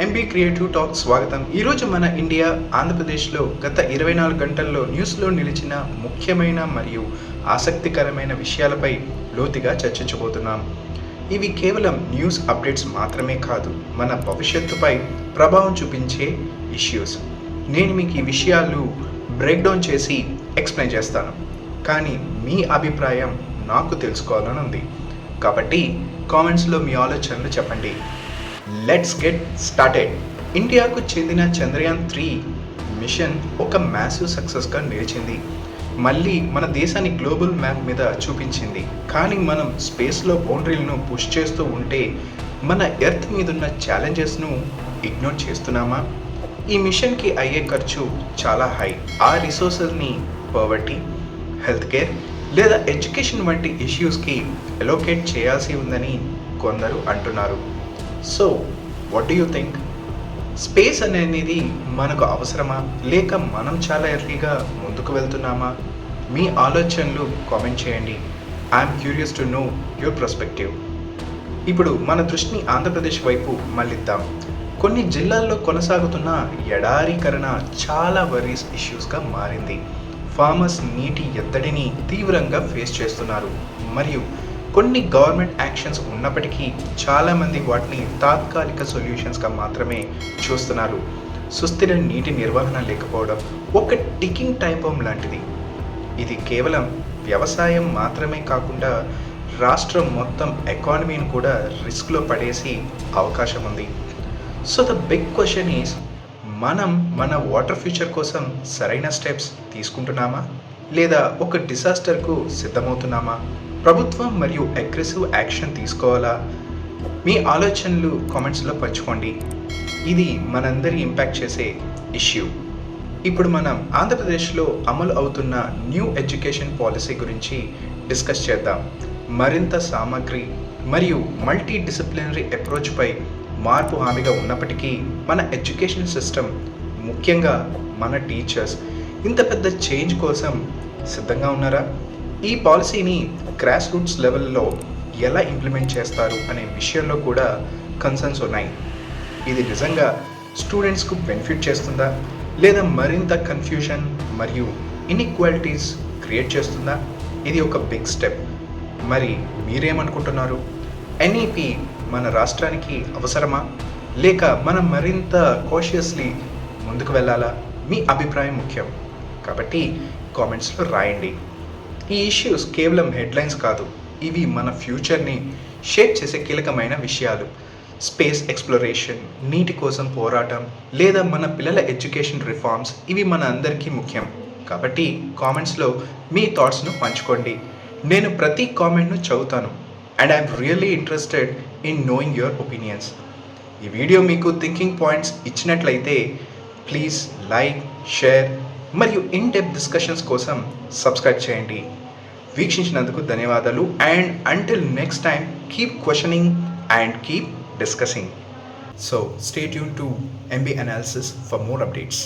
MB creative talk స్వాగతం. ఈరోజు మన ఇండియా ఆంధ్రప్రదేశ్లో గత ఇరవై నాలుగు గంటల్లో న్యూస్లో నిలిచిన ముఖ్యమైన మరియు ఆసక్తికరమైన విషయాలపై లోతుగా చర్చించబోతున్నాం. ఇవి కేవలం న్యూస్ అప్డేట్స్ మాత్రమే కాదు మన భవిష్యత్తుపై ప్రభావం చూపించే ఇష్యూస్. నేను మీకు ఈ విషయాలు బ్రేక్డౌన్ చేసి ఎక్స్ప్లెయిన్ చేస్తాను. కానీ మీ అభిప్రాయం నాకు తెలుసుకోవాలని ఉంది. కాబట్టి కామెంట్స్లో మీ ఆలోచనలు చెప్పండి. లెట్స్ గెట్ స్టార్టెడ్ ఇండియాకు చెందిన చంద్రయాన్ త్రీ మిషన్ ఒక మ్యాసివ్ సక్సెస్గా నిలిచింది. మళ్ళీ మన దేశాన్ని గ్లోబల్ మ్యాప్ మీద చూపించింది. కానీ మనం స్పేస్లో బౌండరీలను పుష్ చేస్తూ ఉంటే మన ఎర్త్ మీద ఉన్న ఛాలెంజెస్ను ఇగ్నోర్ చేస్తున్నామా? ఈ మిషన్కి అయ్యే ఖర్చు చాలా హై ఆ రిసోర్సెస్ని పవర్టీ హెల్త్ కేర్ లేదా ఎడ్యుకేషన్ వంటి ఇష్యూస్కి ఎలోకేట్ చేయాల్సి ఉందని కొందరు అంటున్నారు. So what do you think space అనేది మనకు అవసరమా? లేక మనం చాలా ఎర్లీగా ముందుకు వెళ్తున్నామా? మీ ఆలోచనలు కామెంట్ చేయండి. I'm curious to know your perspective ఇప్పుడు మన దృష్టిని ఆంధ్రప్రదేశ్ వైపు మళ్ళిద్దాం. కొన్ని జిల్లాల్లో కొనసాగుతున్న ఎడారీకరణ చాలా వరీస్ ఇష్యూస్గా మారింది. ఫార్మర్స్ నీటి ఎద్దడిని తీవ్రంగా ఫేస్ చేస్తున్నారు. మరియు కొన్ని గవర్నమెంట్ యాక్షన్స్ ఉన్నప్పటికీ చాలామంది వాటిని తాత్కాలిక సొల్యూషన్స్గా మాత్రమే చూస్తున్నారు. సుస్థిర నీటి నిర్వహణ లేకపోవడం ఒక టికింగ్ టైం బాంబ్ లాంటిది. ఇది కేవలం వ్యవసాయం మాత్రమే కాకుండా రాష్ట్రం మొత్తం ఎకానమీని కూడా రిస్క్లో పడేసి అవకాశం ఉంది. So the big question is మనం మన వాటర్ ఫ్యూచర్ కోసం సరైన స్టెప్స్ తీసుకుంటున్నామా? లేదా ఒక డిసాస్టర్కు సిద్ధమవుతున్నామా? ప్రభుత్వం మరియు అగ్రెసివ్ యాక్షన్ తీసుకోవాలా? మీ ఆలోచనలు కామెంట్స్లో పంచుకోండి. ఇది మనందరి ఇంపాక్ట్ చేసే ఇష్యూ ఇప్పుడు మనం ఆంధ్రప్రదేశ్లో అమలు అవుతున్న న్యూ ఎడ్యుకేషన్ పాలసీ గురించి డిస్కస్ చేద్దాం. మరింత సామాగ్రి మరియు మల్టీ డిసిప్లినరీ అప్రోచ్పై మార్పు హామీగా ఉన్నప్పటికీ మన ఎడ్యుకేషన్ సిస్టమ్ ముఖ్యంగా మన టీచర్స్ ఇంత పెద్ద చేంజ్ కోసం సిద్ధంగా ఉన్నారా? ఈ పాలసీని గ్రాస్ రూట్స్ లెవెల్లో ఎలా ఇంప్లిమెంట్ చేస్తారు అనే విషయంలో కూడా కన్సర్న్స్ ఉన్నాయి. ఇది నిజంగా స్టూడెంట్స్కు బెనిఫిట్ చేస్తుందా? లేదా మరింత కన్ఫ్యూషన్ మరియు ఇన్ఈక్వాలిటీస్ క్రియేట్ చేస్తుందా? ఇది ఒక బిగ్ స్టెప్ మరి మీరేమనుకుంటున్నారు? ఎన్ఈపి మన రాష్ట్రానికి అవసరమా? లేక మనం మరింత కాషియస్లీ ముందుకు వెళ్ళాలా? మీ అభిప్రాయం ముఖ్యం. కాబట్టి కామెంట్స్లో రాయండి. ఈ ఇష్యూస్ కేవలం హెడ్లైన్స్ కాదు ఇవి మన ఫ్యూచర్ని షేప్ చేసే కీలకమైన విషయాలు. స్పేస్ ఎక్స్ప్లోరేషన్ నీటి కోసం పోరాటం లేదా మన పిల్లల ఎడ్యుకేషన్ రిఫార్మ్స్ ఇవి మన అందరికీ ముఖ్యం. కాబట్టి కామెంట్స్లో మీ థాట్స్ను పంచుకోండి. నేను ప్రతి కామెంట్ను చదువుతాను and I'm really interested in knowing your opinions ఈ వీడియో మీకు థింకింగ్ పాయింట్స్ ఇచ్చినట్లయితే ప్లీజ్ లైక్ షేర్ మరియు ఇన్ డెప్ డిస్కషన్స్ కోసం సబ్స్క్రైబ్ చేయండి. వీక్షించినందుకు ధన్యవాదాలు. And until next time keep questioning and keep discussing so stay Yoon to MB analysis for more updates